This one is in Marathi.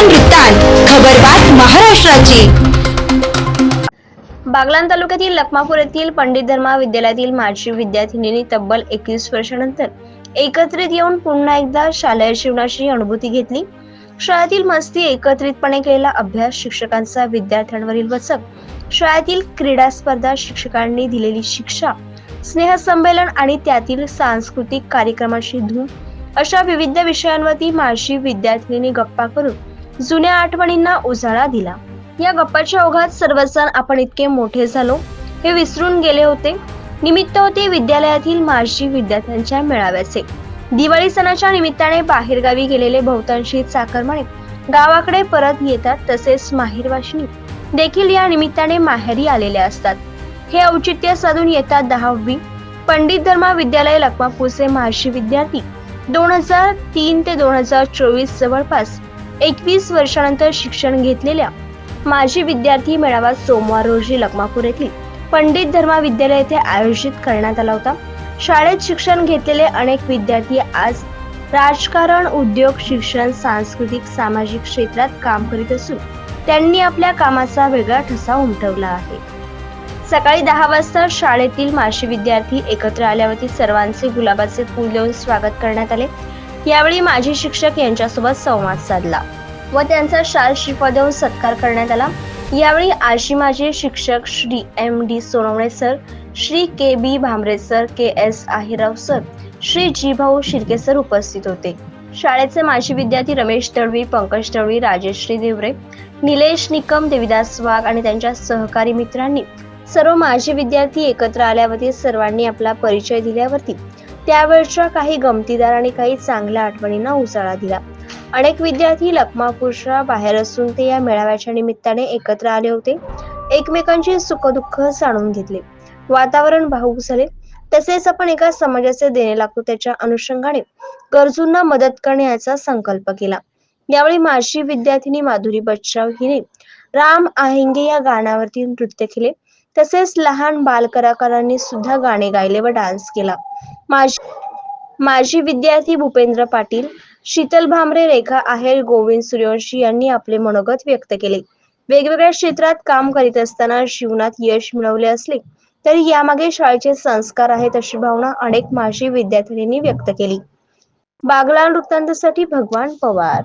वृत्तांत खबरबात महाराष्ट्राची. बागलाण तालुक्यातील लखमापूर येथील पंडित धर्मा विद्यालयातील माजी विद्यार्थिनींनी तब्बल एकवीस वर्षानंतर एकत्रित येऊन पुन्हा एकदा शालेय जीवनाची अनुभूती घेतली. शाळेतील मस्ती एकत्रितपणे केलेला अभ्यास शिक्षकांचा विद्यार्थ्यांवरील वचक शाळेतील क्रीडा स्पर्धा शिक्षकांनी दिलेली शिक्षा स्नेहसंमेलन आणि त्यातील सांस्कृतिक कार्यक्रमाची धूम अशा विविध विषयांवरती माजी विद्यार्थिनींनी गप्पा करून जुन्या आठवणींना उजाळा दिला. या गप्पाच्या ओघात सर्वजण आपण इतके मोठे झालो हे विसरून गेले होते. निमित्त होते विद्यालयातील माजी विद्यार्थ्यांच्या मेळाव्याचे. दिवाळी सणाच्या निमित्ताने बाहेरगावी गेलेले बहुतांशी चाकरमाने गावाकडे परत येतात तसेच माहेरवाशिनी देखील या निमित्ताने माहेरी आलेल्या असतात. हे औचित्य साधून येतात दहावी पंडित धर्मा विद्यालय लखमापूरचे माजी विद्यार्थी. दोन हजार तीन ते दोन हजार चोवीस जवळपास एकवीस वर्षानंतर शिक्षण घेतलेल्या माजी विद्यार्थी मेळावा सोमवार रोजी लखमापूर येथील पंडित धर्मा विद्यालय येथे आयोजित करण्यात आला होता. शाळेत शिक्षण घेतलेले अनेक विद्यार्थी आज राजकारण उद्योग शिक्षण सांस्कृतिक सामाजिक क्षेत्रात काम करीत असून त्यांनी आपल्या कामाचा वेगळा ठसा उमटवला आहे. सकाळी दहा वाजता शाळेतील माजी विद्यार्थी एकत्र आल्यावरती सर्वांचे गुलाबाचे फूल देऊन स्वागत करण्यात आले. यावेळी माजी शिक्षक यांच्यासोबत संवाद साधला व त्यांचा शाल शिफा देऊन सत्कार करण्यात आला. यावेळी आजी माजी शिक्षक Shri M D Sonawane sir Shri K B Bhamre sir K S Ahirao sir Shri G Bhau Shirke sir उपस्थित होते. शाळेचे माजी विद्यार्थी रमेश तळवी पंकज तळवी राजेश्री देवरे निलेश निकम देविदास वाघ आणि त्यांच्या सहकारी मित्रांनी सर्व माजी विद्यार्थी एकत्र आल्यावरती सर्वांनी आपला परिचय दिल्यावरती त्यावेळच्या काही गमतीदार आणि काही चांगल्या आठवणींना उजाळा दिला. अनेक विद्यार्थी लखमापूरच्या बाहेर असून ते या मेळाव्याच्या निमित्ताने एकत्र आले होते. एकमेकांची सुखदुःख जाणून घेतले. वातावरण भाऊक झाले. तसेच आपण एका समाजाचे देणे लागतो त्याच्या अनुषंगाने गरजूंना मदत करण्याचा संकल्प केला. यावेळी माजी विद्यार्थिनी माधुरी बच्चाव हिने राम आहेंगे या गाण्यावरती नृत्य केले. तसेच लहान बाल कलाकारांनी सुद्धा गाणे गायले व डान्स केला. माजी माजी विद्यार्थी भूपेंद्र पाटील शीतल भामरे रेखा आहेर गोविंद सूर्यवंशी यांनी आपले मनोगत व्यक्त केले. वेगवेगळ्या क्षेत्रात काम करीत असताना जीवनात यश मिळवले असले तरी यामागे शाळेचे संस्कार आहेत अशी भावना अनेक माजी विद्यार्थिनींनी व्यक्त केली. बागला वृत्तांतासाठी भगवान पवार.